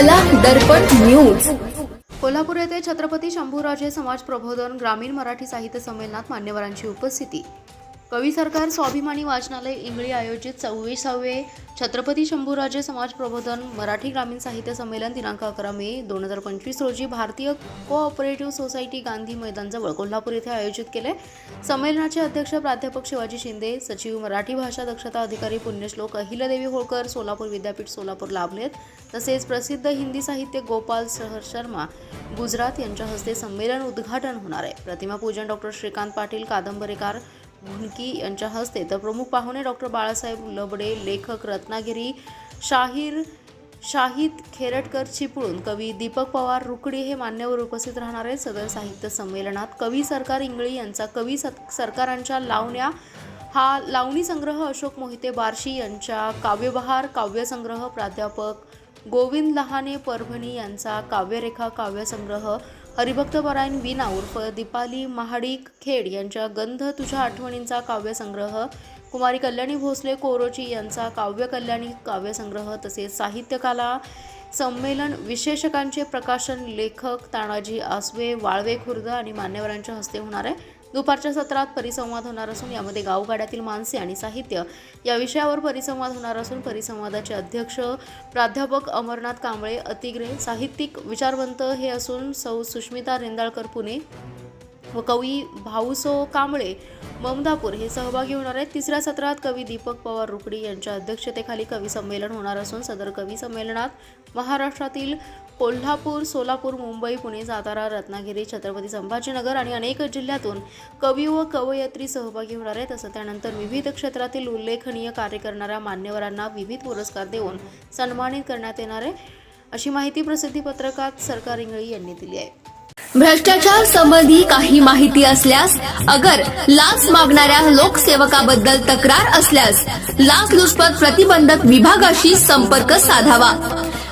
कला दर्पण न्यूज कोल्हापूर येथे छत्रपती शंभूराजे समाज प्रबोधन ग्रामीण मराठी साहित्य संमेलनात मान्यवरांची उपस्थिती. कवी सरकार स्वाभिमानी वाचनालय इंगळी आयोजित सव्वीसावे छत्रपती शंभूराजे समाज प्रबोधन मराठी ग्रामीण साहित्य संमेलन दिनांक अकरा मे दोन हजार पंचवीस रोजी भारतीय कोऑपरेटिव्ह सोसायटी गांधी मैदानजवळ कोल्हापूर येथे आयोजित केले. संमेलनाचे अध्यक्ष प्राध्यापक शिवाजी शिंदे सचिव मराठी भाषा दक्षता अधिकारी पुण्यश्लोक अहिल्यादेवी होळकर सोलापूर विद्यापीठ सोलापूर लाभलेत. तसेच प्रसिद्ध हिंदी साहित्य गोपाल सहर शर्मा गुजरात यांच्या हस्ते संमेलन उद्घाटन होणार आहे. प्रतिमा पूजन डॉक्टर श्रीकांत पाटील कादंबरीकार भुनकी यांच्या हस्ते तर प्रमुख पाहुणे डॉक्टर बाळासाहेब लबडे लेखक रत्नागिरी शाहीर शाहिद खेरटकर चिपळूण कवी दीपक पवार रुकडी हे मान्यवर उपस्थित राहणारे सदर साहित्य संमेलनात कवी सरकार इंगळी यांचा कवी सत- सरकारांच्या लावण्या हा लावणी संग्रह अशोक मोहिते बार्शी यांच्या काव्यबहार काव्यसंग्रह प्राध्यापक गोविंद लहाने परभणी यांचा काव्यरेखा काव्यसंग्रह हरिभक्त परायण विना उर्फ दीपाली महाडिक खेड यांच्या गंध तुझ्या आठवणींचा काव्यसंग्रह. कुमारी कल्याणी भोसले कोरोची यांचा काव्य कल्याणी काव्यसंग्रह तसेच साहित्यकला. संमेलन विशेषकांचे प्रकाशन लेखक तानाजी आसवे वाळवे खुर्द आणि मान्यवरांच्या हस्ते होणार आहे. दुपारच्या सत्रात परिसंवाद होणार असून यामध्ये गावगाड्यातील माणसे आणि साहित्य. या विषयावर परिसंवाद होणार असून परिसंवादाचे अध्यक्ष प्राध्यापक अमरनाथ कांबळे अतिग्रे साहित्यिक विचारवंत हे असून सौ सुष्मिता रेंदाळकर पुणे व कवी भाऊसो कांबळे ममदापूर हे सहभागी होणार आहेत. तिसऱ्या सत्रात कवी दीपक पवार रुकडी यांच्या अध्यक्षतेखाली कवी संमेलन होणार असून सदर कवी संमेलनात महाराष्ट्रातील कोल्हापूर सोलापूर मुंबई पुणे सातारा रत्नागिरी छत्रपती संभाजीनगर आणि अनेक जिल्ह्यातून कवी व कवयित्री सहभागी होणार आहेत. तसं त्यानंतर विविध क्षेत्रातील उल्लेखनीय कार्य करणाऱ्या मान्यवरांना विविध पुरस्कार देऊन सन्मानित करण्यात येणार आहे. अशी माहिती प्रसिद्धी पत्रकात सरकार इंगळी यांनी दिली आहे. भ्रष्टाचार संबंधी काही माहिती असल्यास अगर लाच मागणाऱ्या लोकसेवकाबद्दल तक्रार असल्यास लाच लुचपत प्रतिबंधक विभागाशी संपर्क साधावा.